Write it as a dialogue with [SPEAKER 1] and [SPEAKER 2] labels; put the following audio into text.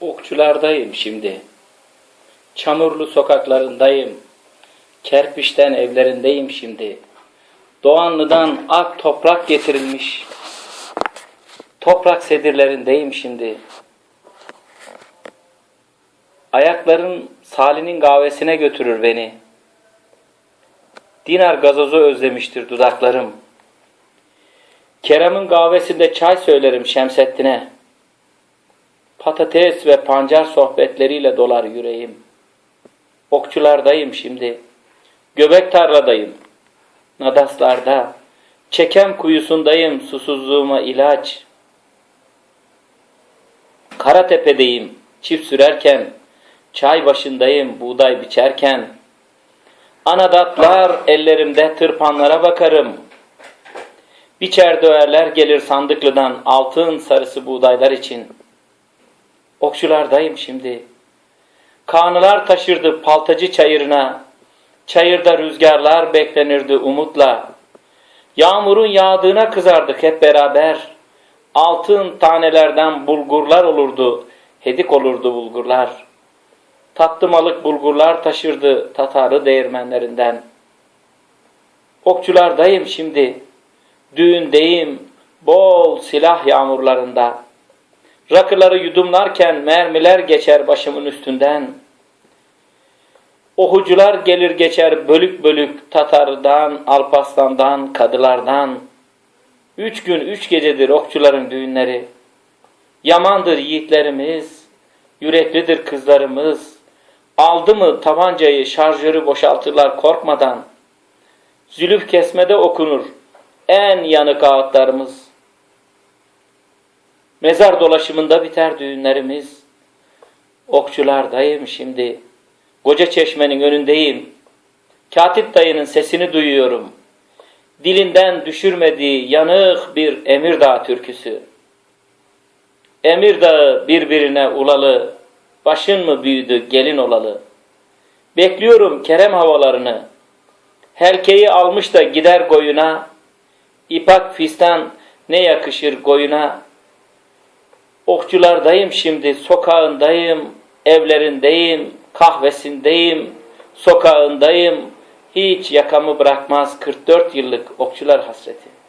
[SPEAKER 1] Okçulardayım şimdi. Çamurlu sokaklarındayım. Kerpiçten evlerindeyim şimdi. Doğanlı'dan ak toprak getirilmiş. Toprak sedirlerindeyim şimdi. Ayakların Salih'in kahvesine götürür beni. Dinar gazozu özlemiştir dudaklarım. Kerem'in kahvesinde çay söylerim Şemsettin'e. Patates ve pancar sohbetleriyle dolar yüreğim. Okçulardayım şimdi. Göbek tarladayım. Nadaslarda. Çekem kuyusundayım susuzluğuma ilaç. Karatepe'deyim. Çift sürerken. Çay başındayım buğday biçerken. Anadatlar ellerimde tırpanlara bakarım. Biçer döverler gelir sandıklıdan altın sarısı buğdaylar için. Okçulardayım şimdi. Kanılar taşırdı paltacı çayırına. Çayırda rüzgarlar beklenirdi umutla. Yağmurun yağdığına kızardık hep beraber. Altın tanelerden bulgurlar olurdu, hedik olurdu bulgurlar. Tatlımalık bulgurlar taşırdı Tatarı değirmenlerinden. Okçulardayım şimdi. Düğündeyim, bol silah yağmurlarında. Rakıları yudumlarken mermiler geçer başımın üstünden. Ohucular gelir geçer bölük bölük Tatar'dan, Alparslan'dan, Kadılardan. Üç gün üç gecedir okçuların düğünleri. Yamandır yiğitlerimiz, yüreklidir kızlarımız. Aldı mı tabancayı şarjörü boşaltırlar korkmadan. Zülüf kesmede okunur en yanık ağıtlarımız. Mezar dolaşımında biter düğünlerimiz. Okçulardayım şimdi. Koca çeşmenin önündeyim. Katip dayının sesini duyuyorum. Dilinden düşürmediği yanık bir Emirdağ türküsü. Emirdağ birbirine ulalı, başın mı büyüdü gelin olalı. Bekliyorum kerem havalarını. Helkeyi almış da gider koyuna, İpak fistan ne yakışır koyuna. Okçulardayım şimdi, sokağındayım, evlerindeyim, kahvesindeyim, sokağındayım. Hiç yakamı bırakmaz 44 yıllık okçular hasreti.